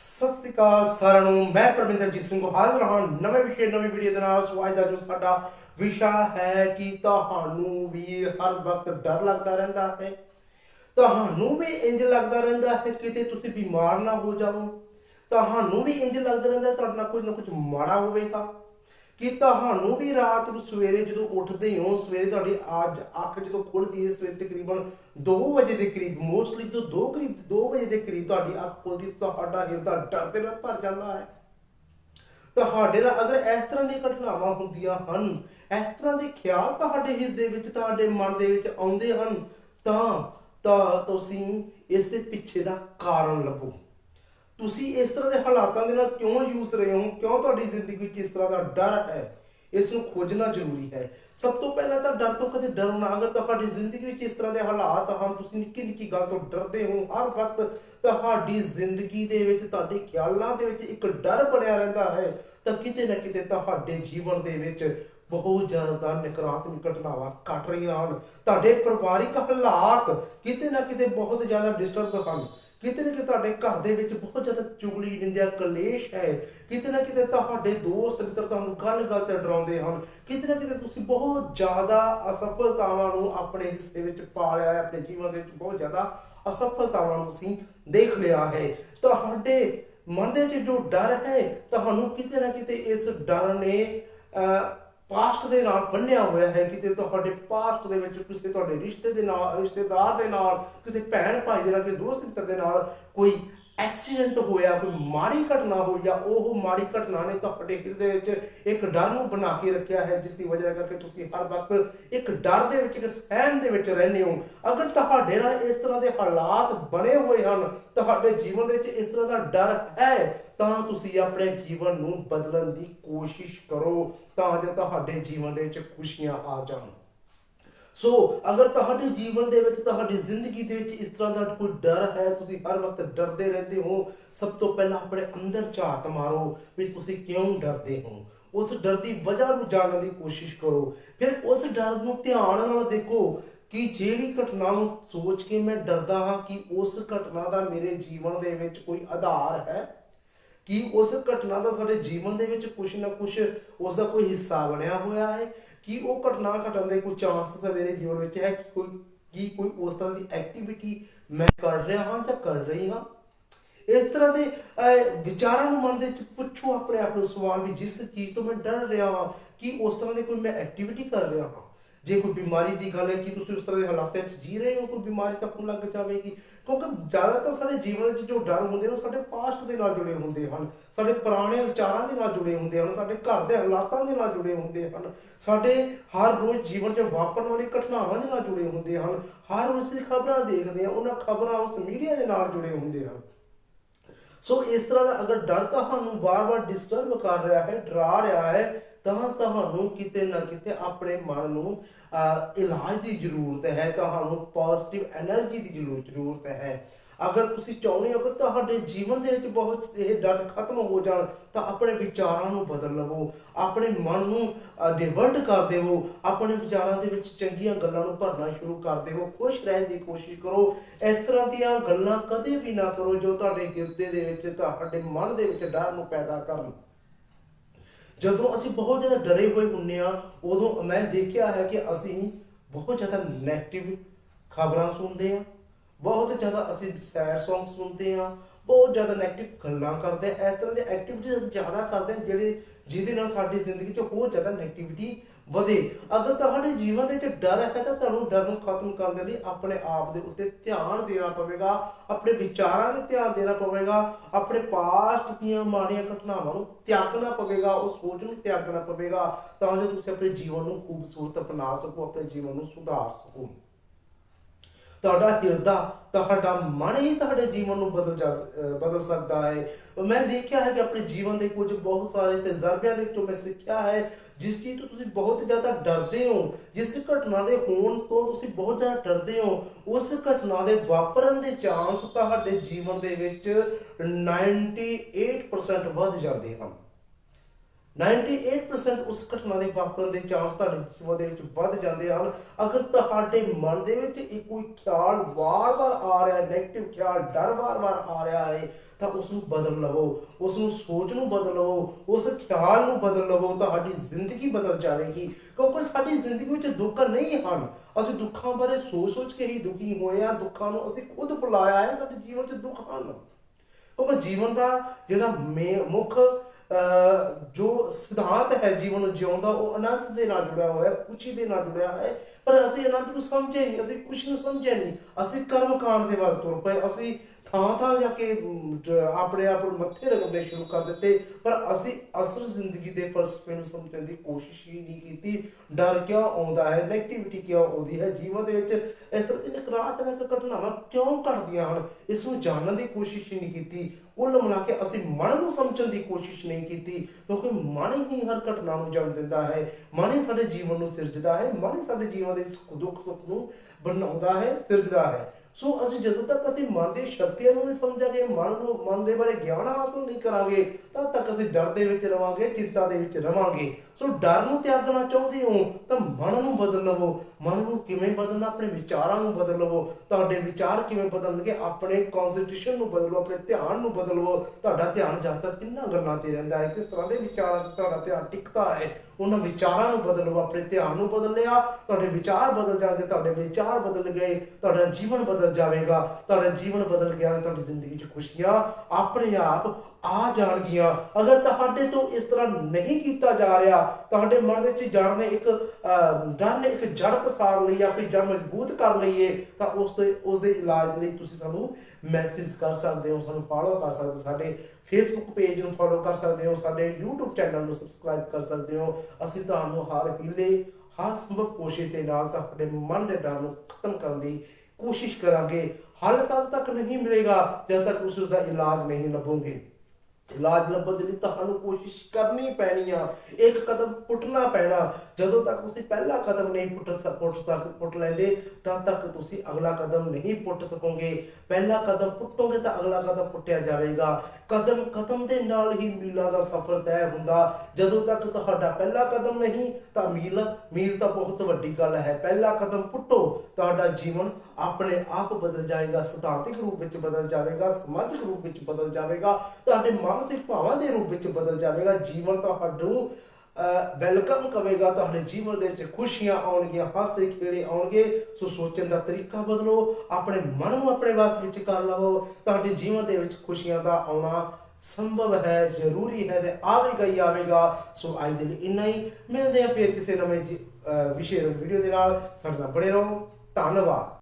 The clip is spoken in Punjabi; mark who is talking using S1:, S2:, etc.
S1: ਸਤਿ ਸ਼੍ਰੀ ਅਕਾਲ ਸਾਰਿਆਂ ਨੂੰ। ਮੈਂ ਪਰਮਿੰਦਰਜੀਤ ਸਿੰਘ ਹਾਜ਼ਰ ਹਾਂ ਨਵੇਂ ਵਿਸ਼ੇ, ਨਵੀਂ ਵੀਡੀਓ ਦੇ ਨਾਲ। ਸੋ ਅੱਜ ਦਾ ਜੋ ਸਾਡਾ ਵਿਸ਼ਾ ਹੈ ਕਿ ਤੁਹਾਨੂੰ ਵੀ ਹਰ ਵਕਤ ਡਰ ਲੱਗਦਾ ਰਹਿੰਦਾ ਹੈ। ਤੁਹਾਨੂੰ ਵੀ ਇੰਜ ਲੱਗਦਾ ਰਹਿੰਦਾ ਹੈ ਕਿਤੇ ਤੁਸੀਂ ਬਿਮਾਰ ਨਾ ਹੋ ਜਾਵੋ ਤੁਹਾਨੂੰ ਵੀ ਇੰਜ ਲੱਗਦਾ ਰਹਿੰਦਾ ਤੁਹਾਡੇ ਨਾਲ ਕੁਝ ਨਾ ਕੁਝ ਮਾੜਾ ਹੋਵੇਗਾ। ਕਿ ਤੁਹਾਨੂੰ ਵੀ ਰਾਤ ਨੂੰ ਸਵੇਰੇ ਜਦੋਂ ਉੱਠਦੇ ਹੋ ਸਵੇਰੇ ਤੁਹਾਡੀ ਅੱਜ ਅੱਖ ਜਦੋਂ ਖੁੱਲਦੀ ਹੈ ਸਵੇਰੇ ਤਕਰੀਬਨ 2 ਵਜੇ ਦੇ ਕਰੀਬ ਮੋਸਟਲੀ ਜਦੋਂ 2 ਕਰੀਬ 2 ਵਜੇ ਦੇ ਕਰੀਬ ਤੁਹਾਡੀ ਅੱਖ ਖੁੱਲਦੀ ਹੈ, ਤੁਹਾਡਾ ਹਿਰਦਾ ਡਰ ਦੇ ਨਾਲ ਭਰ ਜਾਂਦਾ ਹੈ। ਤੁਹਾਡੇ ਨਾਲ ਅਗਰ ਇਸ ਤਰ੍ਹਾਂ ਦੀਆਂ ਘਟਨਾਵਾਂ ਹੁੰਦੀਆਂ ਹਨ ਇਸ ਤਰ੍ਹਾਂ ਦੇ ਖਿਆਲ ਤੁਹਾਡੇ ਹਿਰਦੇ ਵਿੱਚ ਤੁਹਾਡੇ ਮਨ ਦੇ ਵਿੱਚ ਆਉਂਦੇ ਹਨ ਤਾਂ ਤਾਂ ਤੁਸੀਂ ਇਸ ਦੇ ਪਿੱਛੇ ਦਾ ਕਾਰਨ ਲੱਭੋ। ਤੁਸੀਂ ਇਸ ਤਰ੍ਹਾਂ ਦੇ ਹਾਲਾਤਾਂ ਦੇ ਨਾਲ ਕਿਉਂ ਯੂਜ਼ ਰਹੇ ਹੋ? ਕਿਉਂ ਤੁਹਾਡੀ ਜ਼ਿੰਦਗੀ ਵਿੱਚ ਇਸ ਤਰ੍ਹਾਂ ਦਾ ਡਰ ਹੈ? ਇਸ ਨੂੰ ਖੋਜਣਾ ਜ਼ਰੂਰੀ ਹੈ। ਸਭ ਤੋਂ ਪਹਿਲਾਂ ਤਾਂ ਡਰ ਤੋਂ ਕਦੇ ਡਰੋ ਨਾ। ਅਗਰ ਤੁਹਾਡੀ ਜ਼ਿੰਦਗੀ ਵਿੱਚ ਇਸ ਤਰ੍ਹਾਂ ਦੇ ਹਾਲਾਤ ਹਨ, ਤੁਸੀਂ ਨਿੱਕੀ ਨਿੱਕੀ ਗੱਲ ਤੋਂ ਡਰਦੇ ਹੋ। ਹਰ ਵਕਤ ਤੁਹਾਡੀ ਜ਼ਿੰਦਗੀ ਦੇ ਵਿੱਚ, ਤੁਹਾਡੇ ਖਿਆਲਾਂ ਦੇ ਵਿੱਚ ਇੱਕ ਡਰ ਬਣਿਆ ਰਹਿੰਦਾ ਹੈ ਤਾਂ ਕਿਤੇ ਨਾ ਕਿਤੇ ਤੁਹਾਡੇ ਜੀਵਨ ਦੇ ਵਿੱਚ ਬਹੁਤ ਜ਼ਿਆਦਾ ਨਕਾਰਾਤਮਕ ਘਟਨਾਵਾਂ ਘਟ ਰਹੀਆਂ ਹਨ। ਤੁਹਾਡੇ ਪਰਿਵਾਰਿਕ ਹਾਲਾਤ ਕਿਤੇ ਨਾ ਕਿਤੇ ਬਹੁਤ ਜ਼ਿਆਦਾ ਡਿਸਟਰਬ ਹਨ। ਕਿਤੇ ਨਾ ਕਿਤੇ ਤੁਹਾਡੇ ਘਰ ਦੇ ਵਿੱਚ ਬਹੁਤ ਜ਼ਿਆਦਾ ਚੁਗਲੀ, ਨਿੰਦਿਆ, ਕਲੇਸ਼ ਹੈ। ਕਿਤੇ ਨਾ ਕਿਤੇ ਤੁਹਾਡੇ ਦੋਸਤ ਮਿੱਤਰ ਤੁਹਾਨੂੰ ਗੱਲ ਗੱਲ ਤੇ ਡਰਾਉਂਦੇ ਹਨ। ਕਿਤੇ ਨਾ ਕਿਤੇ ਤੁਸੀਂ ਬਹੁਤ ਜ਼ਿਆਦਾ ਅਸਫਲਤਾਵਾਂ ਨੂੰ ਆਪਣੇ ਹਿੱਸੇ ਵਿੱਚ ਪਾ ਲਿਆ ਹੈ। ਆਪਣੇ ਜੀਵਨ ਦੇ ਵਿੱਚ ਬਹੁਤ ਜ਼ਿਆਦਾ ਅਸਫਲਤਾਵਾਂ ਨੂੰ ਤੁਸੀਂ ਦੇਖ ਲਿਆ ਹੈ। ਤੁਹਾਡੇ ਮਨ ਦੇ ਵਿੱਚ ਜੋ ਡਰ ਹੈ, ਤੁਹਾਨੂੰ ਕਿਤੇ ਨਾ ਕਿਤੇ ਇਸ ਡਰ ਨੇ ਪਾਸਟ ਦੇ ਨਾਲ ਬੰਨਿਆ ਹੋਇਆ ਹੈ ਕਿਤੇ ਤੁਹਾਡੇ ਪਾਸਟ ਦੇ ਵਿੱਚ ਕਿਸੇ ਤੁਹਾਡੇ ਰਿਸ਼ਤੇ ਦੇ ਨਾਲ, ਰਿਸ਼ਤੇਦਾਰ ਦੇ ਨਾਲ, ਕਿਸੇ ਭੈਣ ਭਾਈ ਦੇ ਨਾਲ, ਕਿਸੇ ਦੋਸਤ ਮਿੱਤਰ ਦੇ ਨਾਲ ਕੋਈ ਐਕਸੀਡੈਂਟ ਹੋਇਆ, ਕੋਈ ਮਾੜੀ ਘਟਨਾ ਹੋਈ ਆ, ਉਹ ਮਾੜੀ ਘਟਨਾ ਨੇ ਤੁਹਾਡੇ ਹਿਰਦੇ ਵਿੱਚ ਇੱਕ ਡਰ ਨੂੰ ਬਣਾ ਕੇ ਰੱਖਿਆ ਹੈ, ਜਿਸ ਦੀ ਵਜ੍ਹਾ ਕਰਕੇ ਤੁਸੀਂ ਹਰ ਵਕਤ ਇੱਕ ਡਰ ਦੇ ਵਿੱਚ, ਇੱਕ ਸਹਿਮ ਦੇ ਵਿੱਚ ਰਹਿੰਦੇ ਹੋ। ਅਗਰ ਤੁਹਾਡੇ ਨਾਲ ਇਸ ਤਰ੍ਹਾਂ ਦੇ ਹਾਲਾਤ ਬਣੇ ਹੋਏ ਹਨ, ਤੁਹਾਡੇ ਜੀਵਨ ਦੇ ਵਿੱਚ ਇਸ ਤਰ੍ਹਾਂ ਦਾ ਡਰ ਹੈ, ਤਾਂ ਤੁਸੀਂ ਆਪਣੇ ਜੀਵਨ ਨੂੰ ਬਦਲਣ ਦੀ ਕੋਸ਼ਿਸ਼ ਕਰੋ, ਤਾਂ ਜੋ ਤੁਹਾਡੇ ਜੀਵਨ ਦੇ ਵਿੱਚ ਖੁਸ਼ੀਆਂ ਆ ਜਾਣ। ਸੋ ਅਗਰ ਤੁਹਾਡੇ ਜੀਵਨ ਦੇ ਵਿੱਚ, ਤੁਹਾਡੀ ਜ਼ਿੰਦਗੀ ਦੇ ਵਿੱਚ ਇਸ ਤਰ੍ਹਾਂ ਦਾ ਕੋਈ ਡਰ ਹੈ, ਤੁਸੀਂ ਹਰ ਵਕਤ ਡਰਦੇ ਰਹਿੰਦੇ ਹੋ, ਸਭ ਤੋਂ ਪਹਿਲਾਂ ਆਪਣੇ ਅੰਦਰ ਝਾਤ ਮਾਰੋ ਵੀ ਤੁਸੀਂ ਕਿਉਂ ਡਰਦੇ ਹੋ। ਉਸ ਡਰ ਦੀ ਵਜ੍ਹਾ ਨੂੰ ਜਾਣਨ ਦੀ ਕੋਸ਼ਿਸ਼ ਕਰੋ। ਫਿਰ ਉਸ ਡਰ ਨੂੰ ਧਿਆਨ ਨਾਲ ਦੇਖੋ ਕਿ ਜਿਹੜੀ ਘਟਨਾ ਨੂੰ ਸੋਚ ਕੇ ਮੈਂ ਡਰਦਾ ਹਾਂ ਕਿ ਉਸ ਘਟਨਾ ਦਾ ਮੇਰੇ ਜੀਵਨ ਦੇ ਵਿੱਚ ਕੋਈ ਆਧਾਰ ਹੈ, ਕਿ ਉਸ ਘਟਨਾ ਦਾ ਸਾਡੇ ਜੀਵਨ ਦੇ ਵਿੱਚ ਕੁਝ ਨਾ ਕੁਝ ਉਸ ਦਾ ਕੋਈ ਹਿੱਸਾ ਬਣਿਆ ਹੋਇਆ ਹੈ ਕਿ ਉਹ ਘਟਨਾ ਘਟਣ ਦੇ ਕੋਈ ਚਾਂਸਸ ਮੇਰੇ ਜੀਵਨ ਵਿੱਚ? ਹੈ ਕਿ ਕੋਈ, ਕੀ ਕੋਈ ਉਸ ਤਰ੍ਹਾਂ ਦੀ ਐਕਟੀਵਿਟੀ ਮੈਂ ਕਰ ਰਿਹਾ ਹਾਂ ਜਾਂ ਕਰ ਰਹੀ ਹਾਂ? ਇਸ ਤਰ੍ਹਾਂ ਦੇ ਵਿਚਾਰਾਂ ਨੂੰ ਮਨ ਦੇ ਵਿੱਚ ਪੁੱਛੋ ਆਪਣੇ ਆਪ ਨੂੰ ਸਵਾਲ ਵੀ, ਜਿਸ ਚੀਜ਼ ਤੋਂ ਮੈਂ ਡਰ ਰਿਹਾ ਹਾਂ ਕਿ ਉਸ ਤਰ੍ਹਾਂ ਦੇ ਕੋਈ ਮੈਂ ਐਕਟੀਵਿਟੀ ਕਰ ਰਿਹਾ ਹਾਂ। ਜੇ ਕੋਈ ਬਿਮਾਰੀ ਦੀ ਗੱਲ ਹੈ ਕਿ ਤੁਸੀਂ ਉਸ ਤਰ੍ਹਾਂ ਦੇ ਹਾਲਾਤਾਂ 'ਚ ਜੀ ਰਹੇ ਹੋ, ਕੋਈ ਬਿਮਾਰੀ ਤਾਂ ਤੁਹਾਨੂੰ ਲੱਗ ਜਾਵੇਗੀ। ਕਿਉਂਕਿ ਜ਼ਿਆਦਾਤਰ ਸਾਡੇ ਜੀਵਨ ਵਿੱਚ ਜੋ ਡਰ ਹੁੰਦੇ ਨੇ, ਉਹ ਸਾਡੇ ਪਾਸਟ ਦੇ ਨਾਲ ਜੁੜੇ ਹੁੰਦੇ ਹਨ। ਸਾਡੇ ਪੁਰਾਣੇ ਵਿਚਾਰਾਂ ਦੇ ਨਾਲ ਜੁੜੇ ਹੁੰਦੇ ਹਨ, ਸਾਡੇ ਘਰ ਦੇ ਹਾਲਾਤਾਂ ਦੇ ਨਾਲ ਜੁੜੇ ਹੁੰਦੇ ਹਨ। ਸਾਡੇ ਹਰ ਰੋਜ਼ ਜੀਵਨ 'ਚ ਵਾਪਰਨ ਵਾਲੀ ਘਟਨਾਵਾਂ ਦੇ ਨਾਲ ਜੁੜੇ ਹੁੰਦੇ ਹਨ। ਹਰ ਰੋਜ਼ ਅਸੀਂ ਖਬਰਾਂ ਦੇਖਦੇ ਹਾਂ, ਉਹਨਾਂ ਖਬਰਾਂ ਉਸ ਮੀਡੀਆ ਦੇ ਨਾਲ ਜੁੜੇ ਹੁੰਦੇ ਹਨ। ਸੋ ਇਸ ਤਰ੍ਹਾਂ ਦਾ ਅਗਰ ਡਰ ਤੁਹਾਨੂੰ ਵਾਰ-ਵਾਰ ਡਿਸਟਰਬ ਕਰ ਰਿਹਾ ਹੈ, ਡਰਾ ਰਿਹਾ ਹੈ ਤਾਂ ਤੁਹਾਨੂੰ ਕਿਤੇ ਨਾ ਕਿਤੇ ਆਪਣੇ ਮਨ ਨੂੰ ਇਲਾਜ ਦੀ ਜ਼ਰੂਰਤ ਹੈ, ਤੁਹਾਨੂੰ ਪੋਜ਼ਿਟਿਵ એનર્ਜੀ ਦੀ ਜ਼ਰੂਰਤ ਹੈ। ਅਗਰ ਤੁਸੀਂ ਚਾਹੁੰਦੇ ਹੋ ਕਿ ਤੁਹਾਡੇ ਜੀਵਨ ਦੇ ਵਿੱਚ ਬਹੁਤ ਇਹ ਡਰ ਖਤਮ ਹੋ ਜਾਣ, ਤਾਂ ਆਪਣੇ ਵਿਚਾਰਾਂ ਨੂੰ ਬਦਲ ਲਵੋ। ਆਪਣੇ ਮਨ ਨੂੰ ਡਿਵਰਟ ਕਰ ਦੇਵੋ। ਆਪਣੇ ਵਿਚਾਰਾਂ ਦੇ ਵਿੱਚ ਚੰਗੀਆਂ ਗੱਲਾਂ ਨੂੰ ਭਰਨਾ ਸ਼ੁਰੂ ਕਰ ਦੇਵੋ। ਖੁਸ਼ ਰਹਿਣ ਦੀ ਕੋਸ਼ਿਸ਼ ਕਰੋ। ਇਸ ਤਰ੍ਹਾਂ ਦੀਆਂ ਗੱਲਾਂ ਕਦੇ ਵੀ ਨਾ ਕਰੋ ਜੋ ਤੁਹਾਡੇ ਗਿਰਦੇ ਦੇ ਵਿੱਚ, ਤੁਹਾਡੇ ਮਨ ਦੇ ਵਿੱਚ ਡਰ ਨੂੰ ਪੈਦਾ ਕਰਨ। ਜਦੋਂ ਅਸੀਂ ਬਹੁਤ ਜ਼ਿਆਦਾ ਡਰੇ ਹੋਏ ਹੁੰਨੇ ਆ, ਉਦੋਂ ਮੈਂ ਦੇਖਿਆ ਹੈ ਕਿ ਅਸੀਂ ਬਹੁਤ ਜ਼ਿਆਦਾ ਨੈਗੇਟਿਵ ਖਬਰਾਂ ਸੁਣਦੇ ਆ, ਬਹੁਤ ਜ਼ਿਆਦਾ ਅਸੀਂ ਸੈਡ ਸੌਂਗ ਸੁਣਦੇ ਆ, ਬਹੁਤ ਜ਼ਿਆਦਾ ਨੈਗੇਟਿਵ ਗੱਲਾਂ ਕਰਦੇ ਆ, ਇਸ ਤਰ੍ਹਾਂ ਦੇ ਐਕਟੀਵਿਟੀਜ਼ ਜ਼ਿਆਦਾ ਕਰਦੇ ਆ ਜਿਹੜੇ ਜਿਹਦੇ ਨਾਲ ਸਾਡੀ ਜ਼ਿੰਦਗੀ 'ਚ ਹੋਰ ਜ਼ਿਆਦਾ 네ਗੇਟਿਵਿਟੀ ਵਧੇ। ਅਗਰ ਤੁਹਾਡੇ ਜੀਵਨ ਦੇ ਵਿੱਚ ਡਰ ਹੈ ਤਾਂ ਤੁਹਾਨੂੰ ਡਰ ਨੂੰ ਖਤਮ ਕਰਨ ਦੇ ਲਈ ਆਪਣੇ ਆਪ ਦੇ ਉੱਤੇ ਧਿਆਨ ਦੇਣਾ ਪਵੇਗਾ, ਆਪਣੇ ਵਿਚਾਰਾਂ ਤੇ ਧਿਆਨ ਦੇਣਾ ਪਵੇਗਾ, ਆਪਣੇ ਪਾਸਟ ਦੀਆਂ ਮਾੜੀਆਂ ਘਟਨਾਵਾਂ ਨੂੰ ਤਿਆਗਣਾ ਪਵੇਗਾ, ਉਹ ਸੋਚ ਨੂੰ ਤਿਆਗਣਾ ਪਵੇਗਾ, ਤਾਂ ਜੋ ਤੁਸੀਂ ਆਪਣੇ ਜੀਵਨ ਨੂੰ ਖੂਬਸੂਰਤ ਅਪਣਾ ਸਕੋ, ਆਪਣੇ ਜੀਵਨ ਨੂੰ ਸੁਧਾਰ ਸਕੋ। ਤੁਹਾਡਾ ਹਿਰਦਾ ਤੁਹਾਡਾ ਮਨ ਹੀ ਤੁਹਾਡੇ ਜੀਵਨ ਨੂੰ ਬਦਲ ਜਾ ਬਦਲ ਸਕਦਾ ਹੈ। ਮੈਂ ਦੇਖਿਆ ਹੈ ਕਿ ਆਪਣੇ ਜੀਵਨ ਦੇ ਕੁਝ ਬਹੁਤ ਸਾਰੇ ਤਜਰਬਿਆਂ ਦੇ ਵਿੱਚੋਂ ਮੈਂ ਸਿੱਖਿਆ ਹੈ, ਜਿਸ ਚੀਜ਼ ਤੋਂ ਤੁਸੀਂ ਬਹੁਤ ਜ਼ਿਆਦਾ ਡਰਦੇ ਹੋ, ਜਿਸ ਘਟਨਾ ਦੇ ਹੋਣ ਤੋਂ ਤੁਸੀਂ ਬਹੁਤ ਜ਼ਿਆਦਾ ਡਰਦੇ ਹੋ, ਉਸ ਘਟਨਾ ਦੇ ਵਾਪਰਨ ਦੇ ਚਾਂਸ ਤੁਹਾਡੇ ਜੀਵਨ ਦੇ ਵਿੱਚ 98% ਵੱਧ ਜਾਂਦੇ ਹਨ। 98% ਉਸ ਘਟਨਾ ਦੇ ਵਾਪਰਨ ਦੇ ਚਾਂਸ ਤੁਹਾਡੇ ਜੀਵਨ ਦੇ ਵਿੱਚ ਵੱਧ ਜਾਂਦੇ ਹਨ। ਅਗਰ ਤੁਹਾਡੇ ਮਨ ਦੇ ਵਿੱਚ ਇੱਕ ਕੋਈ ਖਿਆਲ ਵਾਰ-ਵਾਰ ਆ ਰਿਹਾ ਹੈ ਨੈਗੇਟਿਵ ਖਿਆਲ, ਡਰ ਵਾਰ-ਵਾਰ ਆ ਰਿਹਾ ਹੈ, ਤਾਂ ਉਸ ਨੂੰ ਬਦਲ ਲਵੋ। ਉਸ ਨੂੰ ਸੋਚ ਨੂੰ ਬਦਲ ਲਵੋ। ਉਸ ਖਿਆਲ ਨੂੰ ਬਦਲ ਲਵੋ, ਤੁਹਾਡੀ ਜ਼ਿੰਦਗੀ ਬਦਲ ਜਾਵੇਗੀ। ਕਿਉਂਕਿ ਸਾਡੀ ਜ਼ਿੰਦਗੀ ਵਿੱਚ ਦੁੱਖ ਨਹੀਂ ਹਨ। ਅਸੀਂ ਦੁੱਖਾਂ ਬਾਰੇ ਸੋਚ-ਸੋਚ ਕੇ ਹੀ ਦੁਖੀ ਹੋਏ ਹਾਂ। ਦੁੱਖਾਂ ਨੂੰ ਅਸੀਂ ਖੁਦ ਬੁਲਾਇਆ ਹੈ। ਸਾਡੇ ਜੀਵਨ 'ਚ ਦੁੱਖ ਹਨ। ਕਿਉਂਕਿ ਜੀਵਨ ਦਾ ਜਿਹੜਾ ਮੇ- ਮੁੱਖ ਜੋ ਸਿਧਾਂਤ ਹੈ ਜੀਵਨ ਨੂੰ ਜਿਉਣ ਦਾ ਉਹ ਅਨੰਤ ਦੇ ਨਾਲ ਜੁੜਿਆ ਹੋਇਆ ਹੈ, ਖੁਸ਼ੀ ਦੇ ਨਾਲ ਜੁੜਿਆ ਹੈ, ਪਰ ਅਸੀਂ ਅਨੰਤ ਨੂੰ ਸਮਝੇ ਨਹੀਂ, ਅਸੀਂ ਖੁਸ਼ੀ ਨੂੰ ਸਮਝੇ ਨਹੀਂ। ਅਸੀਂ ਕਰਮ ਕਾਂਡ ਦੇ ਵੱਲ ਤੁਰ ਪਏ, ਅਸੀਂ ਥਾਂ ਥਾਂ ਜਾ ਕੇ ਆਪਣੇ ਆਪ ਨੂੰ ਮੱਥੇ ਰਗੜਨੇ ਸ਼ੁਰੂ ਕਰ ਦਿੱਤੇ। ਪਰ ਅਸੀਂ ਅਸਲ ਜ਼ਿੰਦਗੀ ਦੇ ਫਲਸਫੇ ਨੂੰ ਸਮਝਣ ਦੀ ਕੋਸ਼ਿਸ਼ ਹੀ ਨਹੀਂ ਕੀਤੀ। ਡਰ ਕਿਉਂ ਆਉਂਦਾ ਹੈ? ਨੈਗੇਟਿਵਿਟੀ ਕਿਉਂ ਆਉਂਦੀ ਹੈ? ਜੀਵਨ ਦੇ ਵਿੱਚ ਇਸ ਤਰ੍ਹਾਂ ਦੀ ਨਕਾਰਾਤਮਕ ਘਟਨਾਵਾਂ ਕਿਉਂ ਘਟਦੀਆਂ ਹਨ? ਇਸ ਨੂੰ ਜਾਣਨ ਦੀ ਕੋਸ਼ਿਸ਼ ਹੀ ਨਹੀਂ ਕੀਤੀ। ਕੁੱਲ ਮਿਲਾ ਕੇ ਅਸੀਂ ਮਨ ਨੂੰ ਸਮਝਣ ਦੀ ਕੋਸ਼ਿਸ਼ ਨਹੀਂ ਕੀਤੀ, ਕਿਉਂਕਿ ਮਨ ਹੀ ਹਰ ਘਟਨਾ ਨੂੰ ਜਨਮ ਦਿੰਦਾ ਹੈ। ਮਨ ਹੀ ਸਾਡੇ ਜੀਵਨ ਨੂੰ ਸਿਰਜਦਾ ਹੈ। ਮਨ ਹੀ ਸਾਡੇ ਜੀਵਨ ਦੇ ਦੁੱਖ ਸੁੱਖ ਨੂੰ ਬਣਾਉਂਦਾ ਹੈ, ਸਿਰਜਦਾ ਹੈ। ਸੋ ਅਸੀਂ ਜਦੋਂ ਤੱਕ ਅਸੀਂ ਮਨ ਦੀ ਸ਼ਕਤੀਆਂ ਨੂੰ ਨਹੀਂ ਸਮਝਾਂਗੇ, ਮਨ ਨੂੰ, ਮਨ ਦੇ ਬਾਰੇ ਗਿਆਨ ਹਾਸਲ ਨਹੀਂ ਕਰਾਂਗੇ ਤਦ ਤੱਕ ਅਸੀਂ ਡਰ ਦੇ ਵਿੱਚ ਰਵਾਂਗੇ, ਚਿੰਤਾ ਦੇ ਵਿੱਚ ਰਵਾਂਗੇ। ਸੋ ਡਰ ਨੂੰ ਤਿਆਗਣਾ ਚਾਹੁੰਦੇ ਹੋ, ਤਾਂ ਮਨ ਨੂੰ ਬਦਲ ਲਵੋ। ਮਨ ਨੂੰ ਕਿਵੇਂ ਬਦਲਣਾ? ਆਪਣੇ ਵਿਚਾਰਾਂ ਨੂੰ ਬਦਲ ਲਵੋ। ਤੁਹਾਡੇ ਵਿਚਾਰ ਕਿਵੇਂ ਬਦਲਣਗੇ? ਆਪਣੇ ਕਨਸੈਂਟ੍ਰੇਸ਼ਨ ਨੂੰ ਬਦਲੋ, ਆਪਣੇ ਧਿਆਨ ਨੂੰ ਬਦਲੋ। ਤੁਹਾਡਾ ਧਿਆਨ ਜ਼ਿਆਦਾਤਰ ਕਿੰਨਾ ਗੱਲਾਂ ਤੇ ਰਹਿੰਦਾ ਹੈ, ਕਿਸ ਤਰ੍ਹਾਂ ਦੇ ਵਿਚਾਰਾਂ ਤੇ ਤੁਹਾਡਾ ਧਿਆਨ ਟਿਕਦਾ ਹੈ ਉਹਨਾਂ ਵਿਚਾਰਾਂ ਨੂੰ ਬਦਲੋ ਆਪਣੇ ਧਿਆਨ ਨੂੰ ਬਦਲ ਲਿਆ ਤੁਹਾਡੇ ਵਿਚਾਰ ਬਦਲ ਜਾਣਗੇ ਤੁਹਾਡੇ ਵਿਚਾਰ ਬਦਲ ਗਏ ਤੁਹਾਡਾ ਜੀਵਨ ਬਦਲ ਜਾਵੇਗਾ ਤੁਹਾਡਾ ਜੀਵਨ ਬਦਲ ਗਿਆ ਤੁਹਾਡੀ ਜ਼ਿੰਦਗੀ 'ਚ ਖੁਸ਼ੀਆਂ ਆਪਣੇ ਆਪ ਆ ਜਾਣਗੀਆਂ। ਅਗਰ ਤੁਹਾਡੇ ਤੋਂ ਇਸ ਤਰ੍ਹਾਂ ਨਹੀਂ ਕੀਤਾ ਜਾ ਰਿਹਾ ਤੁਹਾਡੇ ਮਨ ਦੇ ਵਿੱਚ ਜੜ ਨੇ ਇੱਕ ਡਰ ਨੇ ਇੱਕ ਜੜ ਪਸਾਰ ਲਈ ਆਪਣੀ ਜੜ ਮਜ਼ਬੂਤ ਕਰ ਲਈਏ ਤਾਂ ਉਸ ਦੇ ਉਸ ਦੇ ਇਲਾਜ ਲਈ ਤੁਸੀਂ ਸਾਨੂੰ ਮੈਸੇਜ ਕਰ ਸਕਦੇ ਹੋ ਸਾਨੂੰ ਫਾਲੋ ਕਰ ਸਕਦੇ ਹੋ, ਸਾਡੇ ਫੇਸਬੁੱਕ ਪੇਜ ਨੂੰ ਫਾਲੋ ਕਰ ਸਕਦੇ ਹੋ ਸਾਡੇ YouTube ਚੈਨਲ ਨੂੰ ਸਬਸਕ੍ਰਾਈਬ ਕਰ ਸਕਦੇ ਹੋ ਅਸੀਂ ਤੁਹਾਨੂੰ ਹਰ ਹੀਲੇ ਹਰ ਸੰਭਵ ਕੋਸ਼ਿਸ਼ ਦੇ ਨਾਲ ਤੁਹਾਡੇ ਮਨ ਦੇ ਡਰ ਨੂੰ ਖਤਮ ਕਰਨ ਦੀ ਕੋਸ਼ਿਸ਼ ਕਰਾਂਗੇ। ਹੱਲ ਤਦ ਤੱਕ ਨਹੀਂ ਮਿਲੇਗਾ ਜਦ ਤੱਕ ਤੁਸੀਂ ਉਸ ਦਾ ਇਲਾਜ ਨਹੀਂ ਲੱਭੋਗੇ। ਇਲਾਜ ਲੱਭਣ ਦੇ ਲਈ ਤੁਹਾਨੂੰ ਕੋਸ਼ਿਸ਼ ਕਰਨੀ ਪੈਣੀ ਆ। ਇੱਕ ਕਦਮ ਪੁੱਟਣਾ ਪੈਣਾ। ਜਦੋਂ ਤੱਕ ਤੁਸੀਂ ਪਹਿਲਾ ਕਦਮ ਨਹੀਂ ਪੁੱਟ ਪੁੱਟ ਸਕ, ਪੁੱਟ ਲੈਂਦੇ ਤਦ ਤੱਕ ਤੁਸੀਂ ਅਗਲਾ ਕਦਮ ਨਹੀਂ ਪੁੱਟ ਸਕੋਗੇ। ਪਹਿਲਾ ਕਦਮ ਪੁੱਟੋਗੇ ਤਾਂ ਅਗਲਾ ਕਦਮ ਪੁੱਟਿਆ ਜਾਵੇਗਾ। ਕਦਮ ਕਦਮ ਦੇ ਨਾਲ ਹੀ ਮੀਲਾਂ ਦਾ ਸਫ਼ਰ ਤੈਅ ਹੁੰਦਾ। ਜਦੋਂ ਤੱਕ ਤੁਹਾਡਾ ਪਹਿਲਾ ਕਦਮ ਨਹੀਂ, ਤਾਂ ਮੀਲ ਮੀਲ ਤਾਂ ਬਹੁਤ ਵੱਡੀ ਗੱਲ ਹੈ। ਪਹਿਲਾ ਕਦਮ ਪੁੱਟੋ, ਤੁਹਾਡਾ ਜੀਵਨ ਆਪਣੇ ਆਪ ਬਦਲ ਜਾਏਗਾ ਸਿਧਾਂਤਿਕ ਰੂਪ ਵਿੱਚ ਬਦਲ ਜਾਵੇਗਾ, ਸਮਾਜਿਕ ਰੂਪ ਵਿੱਚ ਬਦਲ ਜਾਵੇਗਾ, ਤੁਹਾਡੇ ਮਾਨਸਿਕ ਭਾਵਾਂ ਦੇ ਰੂਪ ਵਿੱਚ ਬਦਲ ਜਾਵੇਗਾ, ਜੀਵਨ ਤੁਹਾਨੂੰ ਵੈਲਕਮ ਕਵੇਗਾ, ਤੁਹਾਡੇ ਜੀਵਨ ਦੇ ਵਿੱਚ ਖੁਸ਼ੀਆਂ ਆਉਣਗੀਆਂ, ਹਾਸੇ ਖੇੜੇ ਆਉਣਗੇ, ਸੋ ਸੋਚਣ ਦਾ ਤਰੀਕਾ ਬਦਲੋ, ਆਪਣੇ ਮਨ ਨੂੰ ਆਪਣੇ ਵਾਸ ਵਿੱਚ ਕਰ ਲਵੋ, ਤੁਹਾਡੇ ਜੀਵਨ ਦੇ ਵਿੱਚ ਖੁਸ਼ੀਆਂ ਦਾ ਆਉਣਾ ਸੰਭਵ ਹੈ, ਜ਼ਰੂਰੀ ਹੈ ਤੇ ਆਵੇਗਾ ਹੀ ਆਵੇਗਾ, ਸੋ ਅੱਜ ਦੇ ਲਈ ਇੰਨਾ ਹੀ, ਮਿਲਦੇ ਆ ਫਿਰ ਕਿਸੇ ਨਵੇਂ ਜੀ- ਵਿਸ਼ੇ ਵੀਡੀਓ ਦੇ ਨਾਲ, ਸਾਡੇ ਨਾਲ ਬੜੇ ਰਹੋ, ਧੰਨਵਾਦ।